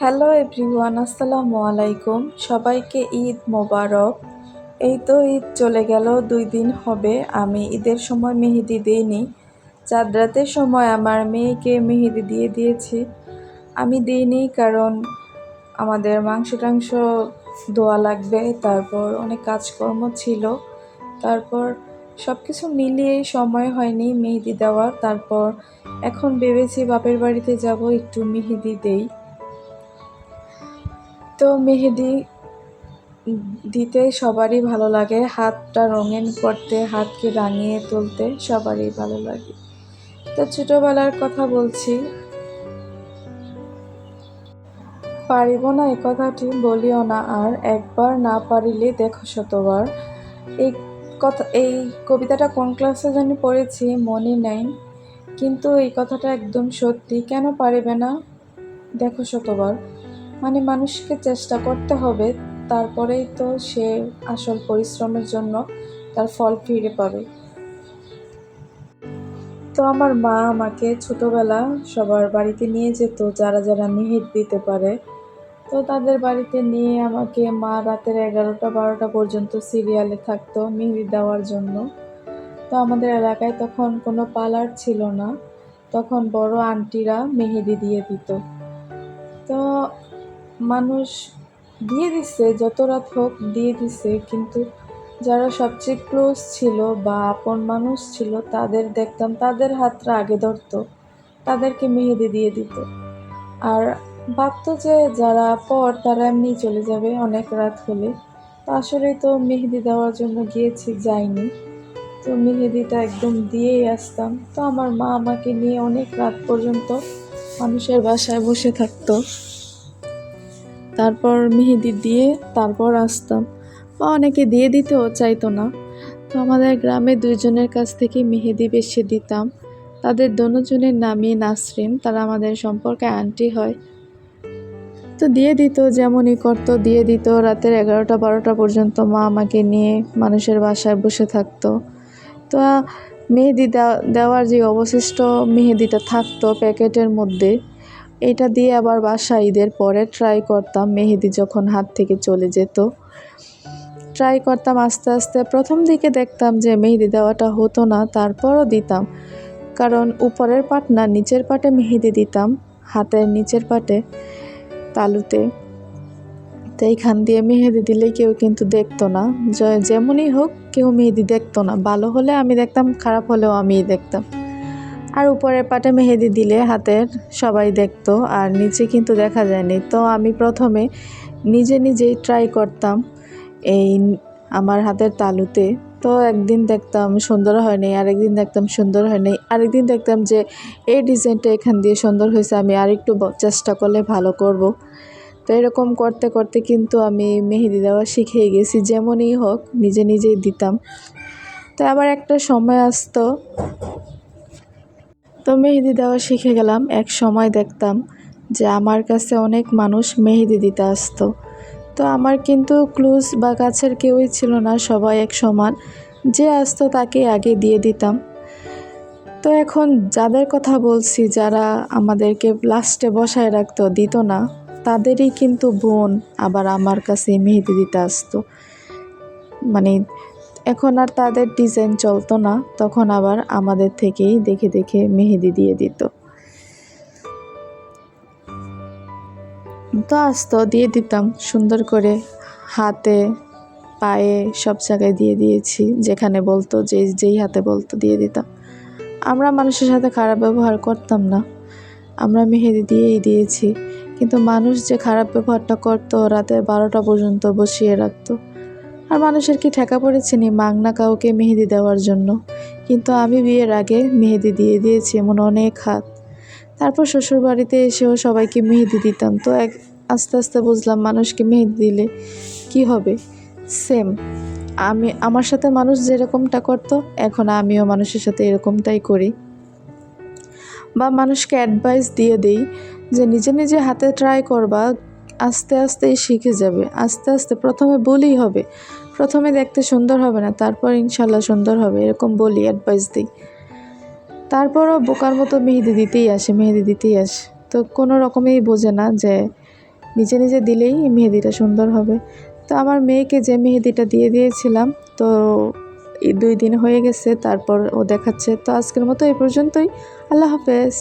Hello everyone, আসসালামু আলাইকুম। সবাইকে ঈদ মোবারক। এই তো ঈদ চলে গেল, দুই দিন হবে। আমি ঈদের সময় মেহেদি দিইনি। চাঁদ রাতের সময় আমার মেয়েকে মেহেদি দিয়ে দিয়েছি। আমি দিইনি কারণ আমাদের মাংস টাংস দোয়া লাগবে, তারপর অনেক কাজকর্ম ছিল। তারপর সব কিছু মিলিয়ে সময় হয়নি মেহেদি দেওয়ার। তারপর এখন ভেবেছি বাপের বাড়িতে যাব, একটু মেহেদি দেই। তো মেহেদি দিতে সবারই ভালো লাগে, হাতটা রঙিন করতে, হাতকে রাঙিয়ে তুলতে সবারই ভালো লাগে। তো ছোটোবেলার কথা বলছি। পারিব না এ কথাটি, বলিও না, আর একবার না পারিলে দেখো শতবার। এই কথা, এই কবিতাটা কোন ক্লাসে জানি পড়েছি, মনে নেই, কিন্তু এই কথাটা একদম সত্যি। কেন পারিবে না? দেখো শতবার। মানে মানুষকে চেষ্টা করতে হবে, তারপরেই তো সে আসল পরিশ্রমের জন্য তার ফল ফিরে পাবে। তো আমার মা আমাকে ছোটবেলা সবার বাড়িতে নিয়ে যেত, যারা যারা মেহেদ দিতে পারে। তো তাদের বাড়িতে নিয়ে আমাকে মা রাতের এগারোটা বারোটা পর্যন্ত সিরিয়ালে থাকতো মেহেদি দেওয়ার জন্য। তো আমাদের এলাকায় তখন কোনো পার্লার ছিল না, তখন বড় আন্টিরা মেহেদি দিয়ে দিত। তো মানুষ দিয়ে দিচ্ছে যত রাত হোক দিয়ে দিচ্ছে কিন্তু যারা সবচেয়ে ক্লোজ ছিল বা আপন মানুষ ছিল, তাদের দেখতাম তাদের হাতটা আগে ধরতো, তাদেরকে মেহেদি দিয়ে দিত। আর ভাবতো যে যারা পর তারা এমনি চলে যাবে অনেক রাত হলে। তো আসলে তো মেহেদি দেওয়ার জন্য গিয়েছি, যাইনি। তো মেহেদিটা একদম দিয়েই আসতাম। তো আমার মা আমাকে নিয়ে অনেক রাত পর্যন্ত মানুষের বাসায় বসে থাকতো। তারপর মেহেদি দিয়ে তারপর আসতাম। বা অনেকে দিয়ে দিতেও চাইতো না। তো আমাদের গ্রামে দুইজনের কাছ থেকে মেহেদি বেশি দিতাম। তাদের দোনোজনের নামই নাসরিন, তারা আমাদের সম্পর্কে আন্টি হয়। তো দিয়ে দিত, যেমনই করতো দিয়ে দিত। রাতের এগারোটা, বারোটা পর্যন্ত মা আমাকে নিয়ে মানুষের বাসায় বসে থাকতো। তো মেহেদি দেওয়ার যে অবশিষ্ট মেহেদিটা থাকতো প্যাকেটের মধ্যে এটা দিয়ে আবার বাসা ঈদের পরে ট্রাই করতাম, মেহেদি যখন হাত থেকে চলে যেত। ট্রাই করতাম আস্তে আস্তে, প্রথম দিকে দেখতাম যে মেহেদি দেওয়াটা হতো না, তারপরও দিতাম। কারণ উপরের পাট না, নিচের পাটে মেহেদি দিতাম, হাতের নিচের পাটে, তালুতে। তো এইখান দিয়ে মেহেদি দিলে কেউ কিন্তু দেখতো না। যেমনই হোক, কেউ মেহেদি দেখতো না। ভালো হলে আমি দেখতাম, খারাপ হলেও আমিই দেখতাম। আর উপরের পাটে মেহেদি দিলে হাতের সবাই দেখতো, আর নিচে কিন্তু দেখা যায়নি। তো আমি প্রথমে নিজে নিজেই ট্রাই করতাম এই আমার হাতের তালুতে। তো একদিন দেখতাম সুন্দর হয়নি, আরেকদিন দেখতাম সুন্দর হয়নি। আরেকদিন দেখতাম যে এই ডিজাইনটা এখান দিয়ে সুন্দর হয়েছে, আমি আরেকটু চেষ্টা করলে ভালো করব। তো এরকম করতে করতে কিন্তু আমি মেহেদি দেওয়া শিখে গেছি, যেমনই হোক, নিজে নিজেই দিতাম। তো আবার একটা সময় আসতো তো মেহেদি দেওয়া শিখে গেলাম। এক সময় দেখতাম যে আমার কাছে অনেক মানুষ মেহেদি দিতে আসতো। তো আমার কিন্তু ক্লুজ বা কাছের কেউই ছিল না, সবাই এক সমান। যে আসতো তাকে আগে দিয়ে দিতাম। তো এখন যাদের কথা বলছি, যারা আমাদেরকে লাস্টে বসায় রাখতো, দিত না, তাদেরই কিন্তু বোন আবার আমার কাছে মেহেদি দিতে আসতো। মানে এখন আর তাদের ডিজাইন চলতো না, তখন আবার আমাদের থেকেই দেখে দেখে মেহেদি দিয়ে দিত। তো আসতো দিয়ে দিতাম, সুন্দর করে হাতে, পায়ে সব জায়গায় দিয়ে দিয়েছি, যেখানে বলতো যে যেই হাতে বলতো দিয়ে দিতাম। আমরা মানুষের সাথে খারাপ ব্যবহার করতাম না, আমরা মেহেদি দিয়েই দিয়েছি, কিন্তু মানুষ যে খারাপ ব্যবহারটা করতো রাতে বারোটা পর্যন্ত বসিয়ে রাখতো। আর মানুষের কি ঠেকা পড়েছে নি মাংনা কাউকে মেহেদি দেওয়ার জন্য? কিন্তু আমি বিয়ের আগে মেহেদি দিয়ে দিয়েছি এমন অনেক হাত। তারপর শ্বশুর বাড়িতে এসেও সবাইকে মেহেদি দিতাম। তো এক, আস্তে আস্তে বুঝলাম মানুষকে মেহেদি দিলে কি হবে? সেম, আমি, আমার সাথে মানুষ যেরকমটা করতো, এখন আমিও মানুষের সাথে এরকমটাই করি। বা মানুষকে অ্যাডভাইস দিয়ে দেই যে নিজে নিজে হাতে ট্রাই করবা আস্তে আস্তেই শিখে যাবে। আস্তে আস্তে প্রথমে বলেই হবে। প্রথমে দেখতে সুন্দর হবে না, তারপর ইনশাল্লাহ সুন্দর হবে, এরকম বলি অ্যাডভাইস দিই। তারপরও বোকার মতো মেহেদি দিতেই আসে, মেহেদি দিতেই আসে। তো কোনো রকমেই বোঝে না যে নিজে নিজে দিলেই মেহেদিটা সুন্দর হবে। তো আমার মেয়েকে যে মেহেদিটা দিয়ে দিয়েছিলাম, তো দুই দিন হয়ে গেছে, তারপর ও দেখাচ্ছে। তো আজকের মতো এই পর্যন্তই। আল্লাহ হাফেজ।